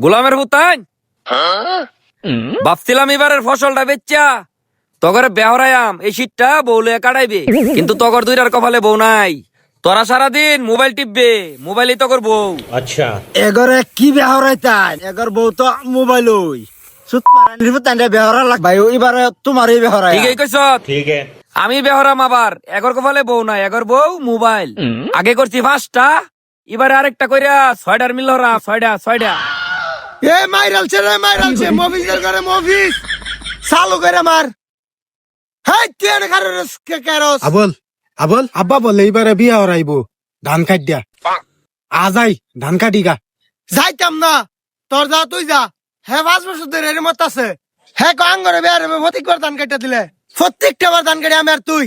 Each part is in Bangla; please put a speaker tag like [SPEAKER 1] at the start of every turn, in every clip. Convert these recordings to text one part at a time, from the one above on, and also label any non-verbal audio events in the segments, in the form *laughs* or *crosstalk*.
[SPEAKER 1] গোলামের হুতান হ্যাঁ? ভাবছিলাম এবারের ফসলটা বেচ্চা তগর বেহরায়াম এই শীতটা বউলে কাটাইবে। কিন্তু তগর দুইটার কপালে বউ নাই। তোরা সারাদিন মোবাইল টিপবে মোবাইলই তো বউ।
[SPEAKER 2] আচ্ছা।
[SPEAKER 3] এগরে কি বেহরাইতান এগর বউ তো মোবাইল ওই সুত মারানির পর তান্ডা বেহরা লাগ ভাই এবার তোমারই বেহরা
[SPEAKER 1] ঠিকই কইছ?
[SPEAKER 2] ঠিক
[SPEAKER 1] আমি বেহরা মাবার এগর কপালে বউ নাই এগর বউ মোবাইল। আগে করছি ফাস্টটা এবারে আরেকটা কইরা ছয়টার মিল ছয়টা ছয়টা
[SPEAKER 3] এ মাইরালছে রে মাইরালছে মফিসের করে মফিস চালু করে মার। হাই তুই এনে কারোর কে কারোস?
[SPEAKER 4] আবল আবল। আব্বা বলে এইবারে বিয়া হরাইব। ধান কাট দিয়া। আজাই ধান কাটি গা।
[SPEAKER 3] যাইতাম না। তোর যা তুই যা। হে পাঁচ বছর ধরে এর মত আছে। হে কাং করে বেয়ার প্রত্যেকবার ধান কাটতে দিলে। প্রত্যেকটা বার ধান কাটি আমি আর তুই।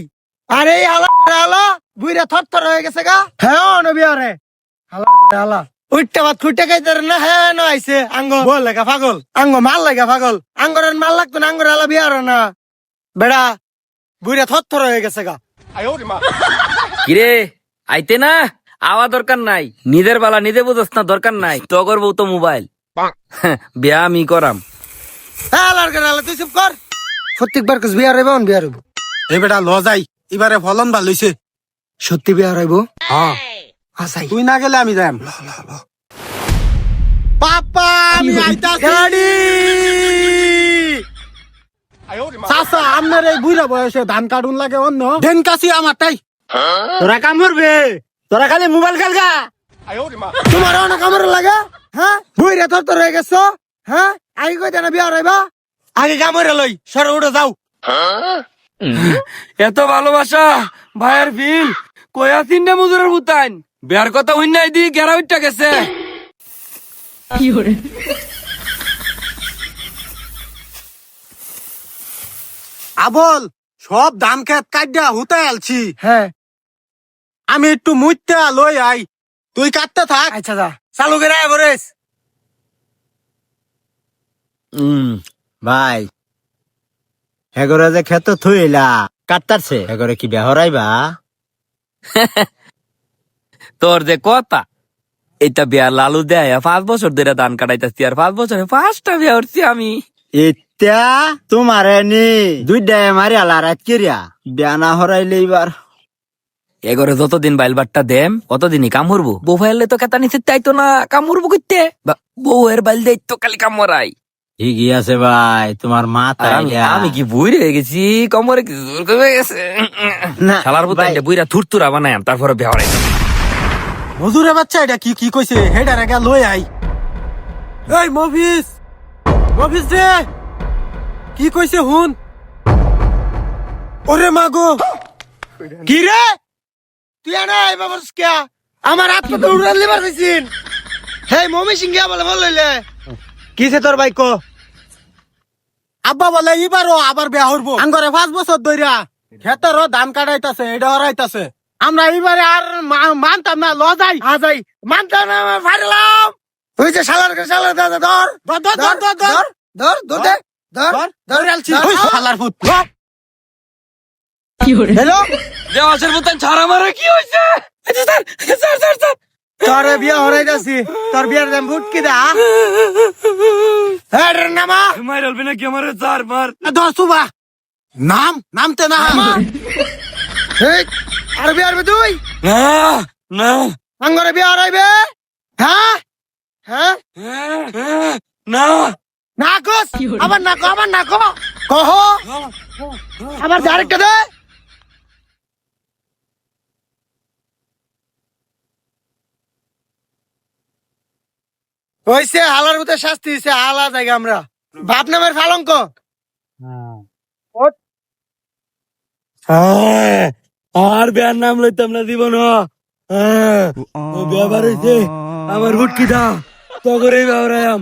[SPEAKER 3] আরে হালা হালা বুইরা থর থর হয়ে গেছে গা। হ্যাঁ নবী আরে হালা হালা। উঠতে বাদ খুঁটে খাইতে না হ্যাঁ না আইছে। আঙ্গ বল লাগা পাগল। আঙ্গ মাল লাগা পাগল। আঙ্গরের মাল লাগতো না আঙ্গর হালা বিয়ার না। বেড়া বুইরা থর থর হয়ে গেছে গা।
[SPEAKER 1] কিরে আইতে না? আওয়া দরকার নাই। নিজের বালা নিজে বুঝস না দরকার নাই। তো বউ তো মোবাইল। *laughs* বিয়া আমি করাম
[SPEAKER 3] হালার করে হালা তুই চুপ কর। প্রত্যেকবার কাজ বিয়ার হইব বিয়ার হইব।
[SPEAKER 4] এই বেটা ল যাই। এবারে ফলন ভালো হইছে।
[SPEAKER 3] সত্যি বিয়ার হইব?
[SPEAKER 4] হ্যাঁ।
[SPEAKER 3] আসাই।
[SPEAKER 4] তুই না গেলে আমি যাম পাপা আমি আইতাছি
[SPEAKER 3] গাড়ি
[SPEAKER 4] চাচা আপনার এই বুড়া বয়সে ধান কাটুন লাগে অন্য। ঢেন কাছি আমার তাই।
[SPEAKER 3] তোরা কাম করবে? তোরা খালি মোবাইল খেলগা তোমার অনেক কামড় লাগে হ্যাঁ? বুইরা তোর তোর হয়ে গেছো হ্যাঁ? আগে কই দেনা বিয়া রইবা আগে কামড়ে লই সর উড়ে যাও।
[SPEAKER 1] এত ভালোবাসা ভাইয়ের ফিল। কয়া তিনটা মজুরের বুতান বিয়ার কথা হইনাই দি গেরা উঠটা গেছে।
[SPEAKER 4] আবল সব ধান খেত কাটিয়া হুতাই আলছি।
[SPEAKER 3] হ্যাঁ।
[SPEAKER 4] আমি একটু মুইতে লই আই। তুই কাটতে থাক।
[SPEAKER 3] আচ্ছা যা। চালু করে আয় বরেস
[SPEAKER 5] ভাই। হেগরে যে ক্ষেত থইলা কাটতারছে হেগরে কি বেহরাইবা? *laughs*
[SPEAKER 1] তোর যে কথা এটা বিয়া লালু দেয় পাঁচ বছর ধরে ধান কাটাইতাছি আর পাঁচ বছরে পাঁচটা বিয়া উঠছি আমি।
[SPEAKER 5] ইত্যা তোমারে নি দুই ডায় মারি আলা রাত কিরিয়া বিয়ানা হরাইলে এবার
[SPEAKER 1] এগরে যতদিন বাইলবারটা দেম অতদিনই কাম হরবো বউ ফাইলে তো কেতা নিচে চাইতো না কাম হরবো করতে বউয়ের বাইল দেয় তো খালি কাম মরাই
[SPEAKER 5] ঠিকই আছে ভাই তোমার মা
[SPEAKER 1] আর আমি কি বুড়ি হয়ে গেছি? কমরে কি জোর কমে গেছে?
[SPEAKER 5] না,
[SPEAKER 1] শালার বুতাই বুইরা থুরতুরা বানায়াম তারপরে বিয়া হরাই
[SPEAKER 4] মজুরে বাচ্চা এটা কি কি কইছে? হেডার একা লই আই। এই মফিস মফিস রে! কি কইছে হুন? ওরে মাগো!
[SPEAKER 3] কি রে? তুই আনা এই বাবরস কে আমার হাত তো উড়ে লিবার হইছিন হেই, মমি সিংহা বলে বল লইলে। কিছে তোর ভাই কো
[SPEAKER 4] আব্বা বলে এবারও আবার বিয়া হরবো। আঙ্গরে পাঁচ বছর ধরিয়া খেতেরও ধান কাটাইতাছে এটা হরাইতাছে। আমরা এবারে আর মা- মানতাম না লজাই যাই
[SPEAKER 3] আজাই মানতা না ফাড়লাম তুই যে শালার কে শালার দাদা ধর।
[SPEAKER 4] ধর, ধর, ধর, ধর, ধর।
[SPEAKER 3] ধর ধর দে ধর
[SPEAKER 4] ধর,
[SPEAKER 3] ধর আলছি
[SPEAKER 4] ওই শালার পুত
[SPEAKER 3] হ্যালো?
[SPEAKER 1] দেওয়াসের বুতান ছাড়া মারা কি হয়েছে স্যার স্যার স্যার স্যার।
[SPEAKER 3] তোর বিয়া হরাই যাচ্ছি তোর বিয়ার দাম ফুটকি দা? হ্যাঁ নামা।
[SPEAKER 1] মাইর হলবে না কি আমার স্যার মার।
[SPEAKER 4] ধর সুবা। নাম নামতে না।
[SPEAKER 3] হেই আর বিয়ার বে তুই?
[SPEAKER 1] না না।
[SPEAKER 3] আঙ্গরে বিয়া হরাইবে হ্যাঁ? হ্যাঁ?
[SPEAKER 1] না।
[SPEAKER 3] না কস? আবার না কো আবার না কো। কহ। আবার ডাইরেক্ট দে। হইছে হালার মধ্যে শাস্তি দিছে হালা জায়গা আমরা। বাপ নামের ফালঙ্ক।
[SPEAKER 1] হ্যাঁ, আর বিয়ার নাম লইতাম না জীবন ব্যবহার হয়েছে আমার হুটকি দা তগরে ব্যবহারায়াম